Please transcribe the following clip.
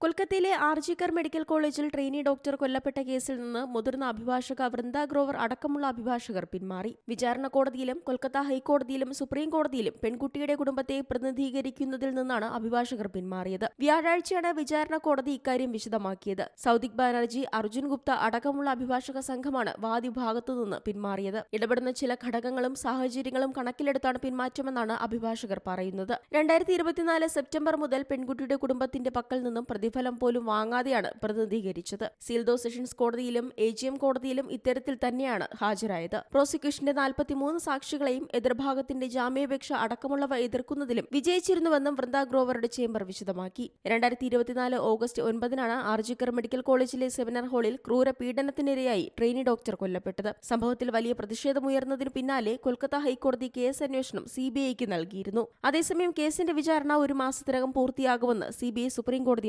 കൊൽക്കത്തയിലെ ആർജിക്കർ മെഡിക്കൽ കോളേജിൽ trainee doctor കൊല്ലപ്പെട്ട കേസിൽ നിന്ന് മുതിർന്ന അഭിഭാഷക വൃന്ദ ഗ്രോവർ അടക്കമുള്ള അഭിഭാഷകർ പിന്മാറി. വിചാരണ കോടതിയിലും കൊൽക്കത്ത ഹൈക്കോടതിയിലും സുപ്രീം കോടതിയിലും പെൺകുട്ടിയുടെ കുടുംബത്തെ പ്രതിനിധീകരിക്കുന്നതിൽ നിന്നാണ് അഭിഭാഷകർ പിന്മാറിയത്. വ്യാഴാഴ്ചയാണ് വിചാരണ കോടതി ഇക്കാര്യം വിശദമാക്കിയത്. സൗദിക് ബാനർജി അർജുൻ ഗുപ്ത അടക്കമുള്ള അഭിഭാഷക സംഘമാണ് വാദിഭാഗത്തു നിന്ന് പിന്മാറിയത്. ഇടപെടുന്ന ചില ഘടകങ്ങളും സാഹചര്യങ്ങളും കണക്കിലെടുത്താണ് പിന്മാറ്റമെന്നാണ് അഭിഭാഷകർ പറയുന്നത്. രണ്ടായിരത്തി ഇരുപത്തിനാല് സെപ്റ്റംബർ മുതൽ പെൺകുട്ടിയുടെ കുടുംബത്തിന്റെ പക്കൽ നിന്നും പ്രതിഫലം പോലും വാങ്ങാതെയാണ് പ്രതിനിധീകരിച്ചത്. സീൽദോ സെഷൻസ് കോടതിയിലും എ ജി എം കോടതിയിലും ഇത്തരത്തിൽ തന്നെയാണ് ഹാജരായത്. പ്രോസിക്യൂഷന്റെ നാൽപ്പത്തിമൂന്ന് സാക്ഷികളെയും എതിർഭാഗത്തിന്റെ ജാമ്യാപേക്ഷ അടക്കമുള്ളവ എതിർക്കുന്നതിലും വിജയിച്ചിരുന്നുവെന്നും വൃന്ദ ഗ്രോവറുടെ ചേംബർ വിശദമാക്കി. രണ്ടായിരത്തി ഇരുപത്തിനാല് ഓഗസ്റ്റ് ഒൻപതിനാണ് ആർജിക്കർ മെഡിക്കൽ കോളേജിലെ സെമിനാർ ഹാളിൽ ക്രൂര പീഡനത്തിനിരയായി ട്രെയിനി ഡോക്ടർ കൊല്ലപ്പെട്ടത്. സംഭവത്തിൽ വലിയ പ്രതിഷേധമുയർന്നതിനു പിന്നാലെ കൊൽക്കത്ത ഹൈക്കോടതി കേസ് അന്വേഷണം സി ബി ഐക്ക് നൽകിയിരുന്നു. അതേസമയം കേസിന്റെ വിചാരണ ഒരു മാസത്തിനകം പൂർത്തിയാകുമെന്ന് സി ബി ഐ സുപ്രീം കോടതി